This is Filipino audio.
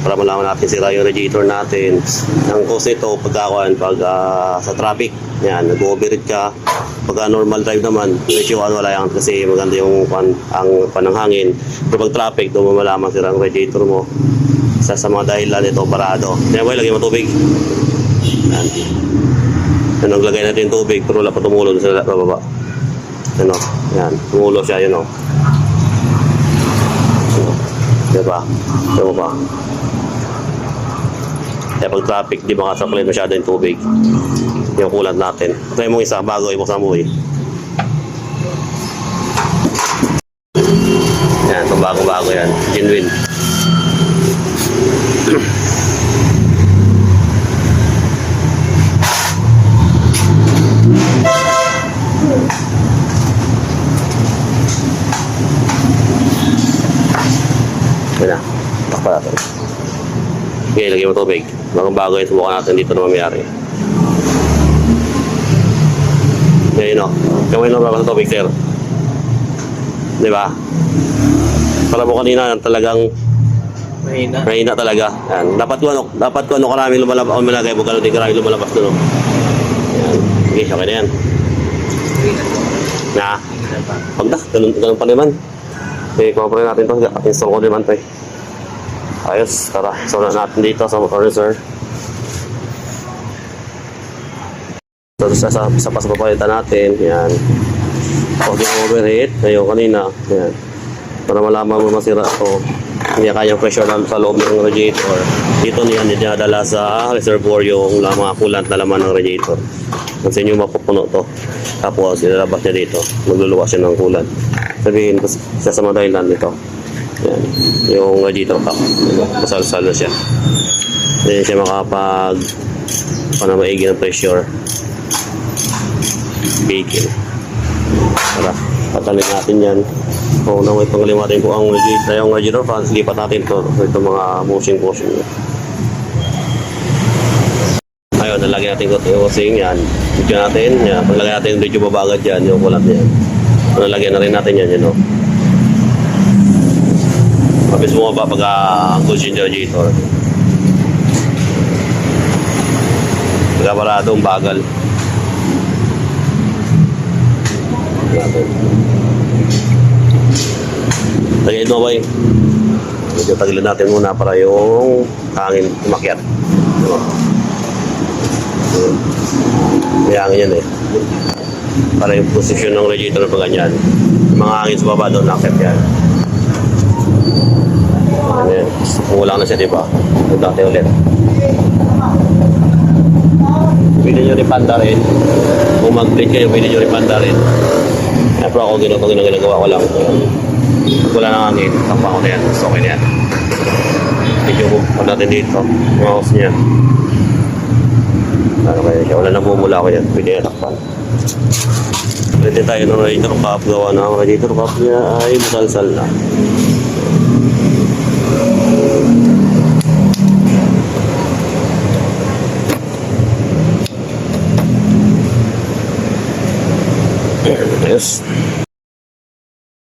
para malaman natin sira yung radiator natin. Ang cause nito, pagkakuan, pag ah, sa traffic, yan, nag-overheat ka. Pag normal drive naman, medyo ano, wala yan kasi maganda yung pan, ang pananghangin. Pero pag traffic, doon mo malaman sira ang radiator mo. Isa sa mga dahilan ito, parado. Yan boy, lagyan mo tubig. Yan. Yan, naglagay natin tubig, pero wala pa tumulo sa baba. Ano, yan, tumulo siya, yun o. Ano, diba? Diba ba? Kaya pag traffic, di ba kasaklay masyado yung tubig? Yung kulat natin. Try mo isa bago ibuksan mo eh. Yan, ito bago-bago yan. Genuine. Yan na. Takpa natin. Okay, lagyan mo tubig. Bagong bago yung subukan natin dito na mamayari. Yun o. Kamay na ba sa tubig, sir? Di ba? Para mo kanina talagang Mahina. mahina talaga. Yan. Dapat ko ano, dapat ko ano karami lumalabas, o malagay mo, gano'n din karami lumalabas doon. o. Yan. Okay, okay na yan. Na. Pag na, ganun, ganun pa naman. Okay, kumpare natin to. Install ko naman to eh. Ayos, tara. Na natin dito sa furniture. So sa, sa, sa pasapapalitan natin, yan. Okay, overheat. Ngayon kanina, yan. Para malaman mo masira to. Hindi kayang pressure lang sa loob ng radiator. Dito niyan dinadala sa reservoir yung mga coolant na laman ng radiator. Kasi inyo mapupuno to. Tapos ilalabas niya dito. Magluluwas siya ng coolant. Sabihin sa mga dahilan nito. Yan. Yung radiator cap. Masal-sal na siya. Hindi siya makapag panamaigi ng pressure. Baking. Tara, patalin natin yan. Kung nang itong limatin ko ang radiator, yung radiator fans, lipat natin to. Ito mga motion motion. Ayun, nalagyan natin ko yung hosing yan. Video natin, yan. Paglagyan natin medyo babagad yan, yung kulat yan. Nalagyan na rin natin yan, yun o. Mabilis mo ba pag uh, cushion yung radiator? Pagka bagal. Tagayin mo ba eh? Medyo tagilid natin muna para yung hangin umakyat. Diba? May hangin yan eh. Para yung posisyon ng radiator pa ganyan. Mga hangin sa baba doon, nakit yan. Yan? Kumulang na siya, di ba? Ito natin ulit. Pwede nyo rin panda rin. Kung mag-bleed kayo, pwede nyo rin panda rin. Kaya pero ako ginawa ko ginagawa ko lang. Wala nang hangin, takpa ko na yan. So, okay na yan. Medyo kung natin dito, mga house niya. Ano? Wala nang bumula ko yan. Pwede na takpan. Pwede tayo ng radiator cap. Gawa na ang radiator cap niya ay masalsal na. There it is.